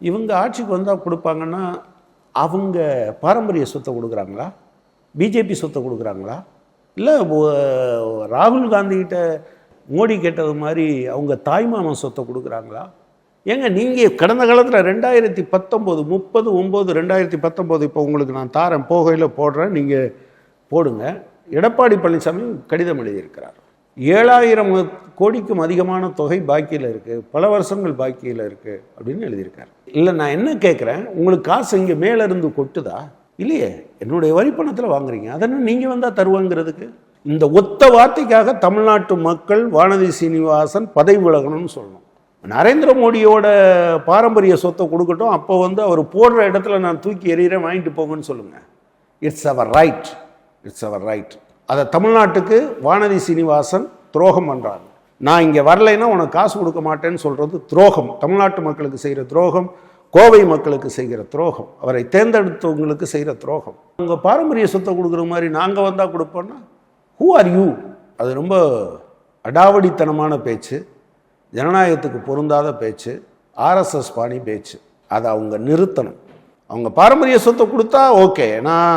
இவங்க ஆட்சிக்கு வந்தால் கொடுப்பாங்கன்னா அவங்க பாரம்பரிய சொத்தை கொடுக்குறாங்களா? பிஜேபி சொத்தை கொடுக்குறாங்களா? இல்லை ராகுல் காந்திகிட்ட மோடி கேட்டது மாதிரி அவங்க தாய்மாமன் சொத்தை கொடுக்குறாங்களா? ஏங்க நீங்கள் கடந்த காலத்தில் ரெண்டாயிரத்தி பத்தொம்போது முப்பது ஒம்பது ரெண்டாயிரத்தி பத்தொம்போது இப்போ உங்களுக்கு நான் தாரேன் போகையில் போடுறேன் நீங்கள் போடுங்க. எடப்பாடி பழனிசாமி கடிதம் எழுதியிருக்கிறார். ஏழாயிரம் கோடிக்கும் அதிகமான தொகை பாக்கியில் இருக்குது பல வருஷங்கள் பாக்கியில் இருக்குது அப்படின்னு எழுதியிருக்காரு. இல்லை நான் என்ன கேட்குறேன் உங்களுக்கு காசு இங்கே மேலேருந்து கொட்டுதா? இல்லையே. என்னுடைய வரி பணத்தில் வாங்குறீங்க. அதென்ன நீங்கள் வந்தால் தருவாங்கிறதுக்கு? இந்த ஒத்த வார்த்தைக்காக தமிழ்நாட்டு மக்கள் வானதி சீனிவாசன் பதவி விலகணும்னு சொல்லணும். நரேந்திர மோடியோட பாரம்பரிய சொத்தை கொடுக்கட்டும். அப்போ வந்து அவர் போடுற இடத்துல நான் தூக்கி எறிகிறேன் வாங்கிட்டு போங்கன்னு சொல்லுங்கள் it's all right it's all right அதை தமிழ்நாட்டுக்கு வானதி சீனிவாசன் துரோகம் பண்ணுறாங்க நான் இங்கே வரலைன்னா உனக்கு காசு கொடுக்க மாட்டேன்னு சொல்கிறது துரோகம். தமிழ்நாட்டு மக்களுக்கு செய்கிற துரோகம் கோவை மக்களுக்கு செய்கிற துரோகம் அவரை தேர்ந்தெடுத்தவங்களுக்கு செய்கிற துரோகம். உங்கள் பாரம்பரிய சொத்தை கொடுக்குற மாதிரி நாங்கள் வந்தால் கொடுப்போன்னா ஹூ ஆர் யூ அது ரொம்ப அடாவடித்தனமான பேச்சு ஜனநாயகத்துக்கு பொருந்தாத பேச்சு ஆர்எஸ்எஸ் பாணி பேச்சு. அதை அவங்க நிறுத்தணும். அவங்க பாரம்பரிய சொத்தை கொடுத்தா ஓகே நான்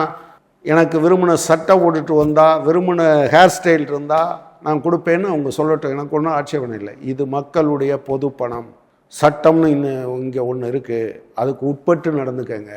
எனக்கு விரும்பின சட்டை போட்டுட்டு வந்தால் விரும்பின ஹேர் ஸ்டைல் இருந்தால் நான் கொடுப்பேன்னு அவங்க சொல்லட்டும். எனக்கு ஒன்றும் ஆட்சேபணம் இல்லை. இது மக்களுடைய பொது பணம் சட்டம்னு இன்னும் இங்கே ஒன்று இருக்குது அதுக்கு உட்பட்டு நடந்துக்கங்க.